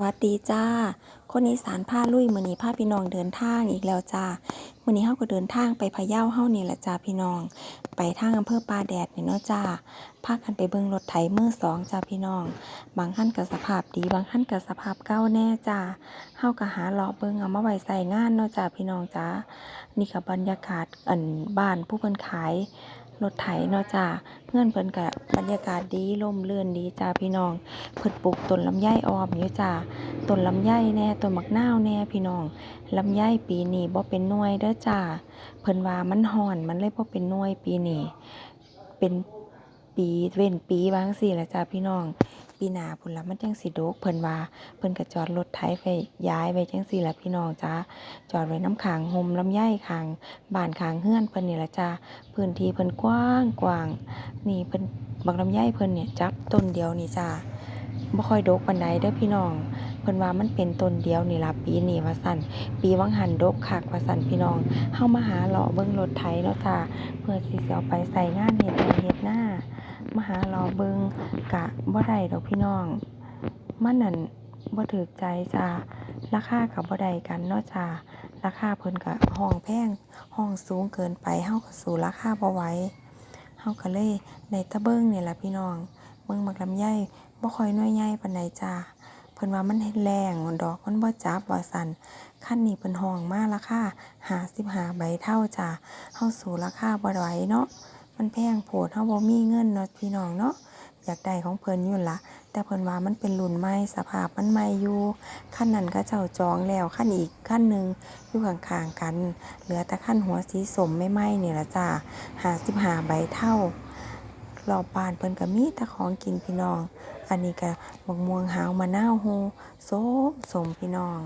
สวัสดีจ้า คนอีสานพาลุยมือนี้พาพี่น้องเดินทางอีกแล้วจ้ามือนี้เฮาก็เดินทางไปพะเยาเฮานี่แหละจ้าพี่น้อง ไปทางอำเภอปาแดดนี่เนาะจ้าพากันไปเบิ่งรถไถมือสองจ้าพี่น้อง บางคันก็สภาพดีบางคันก็สภาพเก่าแน่จ้าเฮาก็หาเลาะเบิ่งเอามาไว้ใส่งานเนาะจ้าพี่น้องจ้านี่ก็บรรยากาศอันบ้านผู้เพิ่นขาย รถไถเนาะจ้าเพื่อนเพิ่นกับบรรยากาศดีล่มรื่นดีจ้าพี่น้อง เพิ่นปลูกต้นลำไยออมอยู่จ้าต้นลำไยแน่ต้นมักนาวแน่พี่น้องลำไยปีนี้บ่เป็นหน่วยเด้อจ้าเพิ่นว่ามันห่อนมันเลยบ่เป็นหน่วยปีนี้เป็นปีเว้นปีบางซี้แหละจ้าพี่น้อง ปีหน้าพุ่นละมันจังสิดกเพิ่นว่าเพิ่นก็จอดรถไถไว้ย้ายไว้จังซี่ละพี่น้องจ้าจอดไว้น้ำขางห่มลำไยขางบ้านขางเฮือนเพิ่นนี่ละจ้าพื้นที่เพิ่นกว้างกว้างนี่เพิ่นบักลำไยเพิ่นเนี่ยจับต้นเดียวนี่จ้าบ่ค่อยดกปานใดเด้อพี่น้องเพิ่นว่ามันเป็นต้นเดียวนี่ล่ะปีนี้ว่าซั่นปีวังหันดกคักว่าซั่นพี่น้องเฮามาหาเลาะเบิ่งรถไถเนาะจ้าเพื่อสิสิเอาไปใส่งานเฮ็ดไร่เฮ็ดนามา หาเลาะเบิงกะบ่ได้ดอกพี่น้อง มันนั่นบ่ถูกใจจ้าราคาก็บ่ได้กันเนาะจ้าราคาเพิ่นก็ห้องแพงห้องสูงเกินไปเฮาก็สู้ราคาบ่ไหวเฮาก็เลยได้ตะเบิงนี่ล่ะพี่น้องเบิ่งบักลำไยบ่ค่อยน่วยใหญ่ปานใดจ้าเพิ่นว่ามันแรงดอกมันบ่จับว่าซั่นคันนี้เพิ่นห้องมาราคา55ใบเท่าจ้าเฮาสู้ราคาบ่ไหวเนาะ มันแพงโพดเฮาบ่มีเงินเนาะพี่น้องเนาะอยากได้ของเพิ่นอยู่ละแต่เพิ่นว่ามันเป็นรุ่นใหม่สภาพมันใหม่อยู่คันนั้นเขาเจ้าจองแล้วคันอีกคันหนึ่งอยู่ข้างๆกัน เหลือแต่คันหัวสีส้มใหม่ๆนี่ละจ้า55ใบเท่ารอบบ้านเพิ่นก็มีแต่ของกินพี่น้อง อันนี้ก็มะม่วงหาวมะนาวโฮสมสมพี่น้อง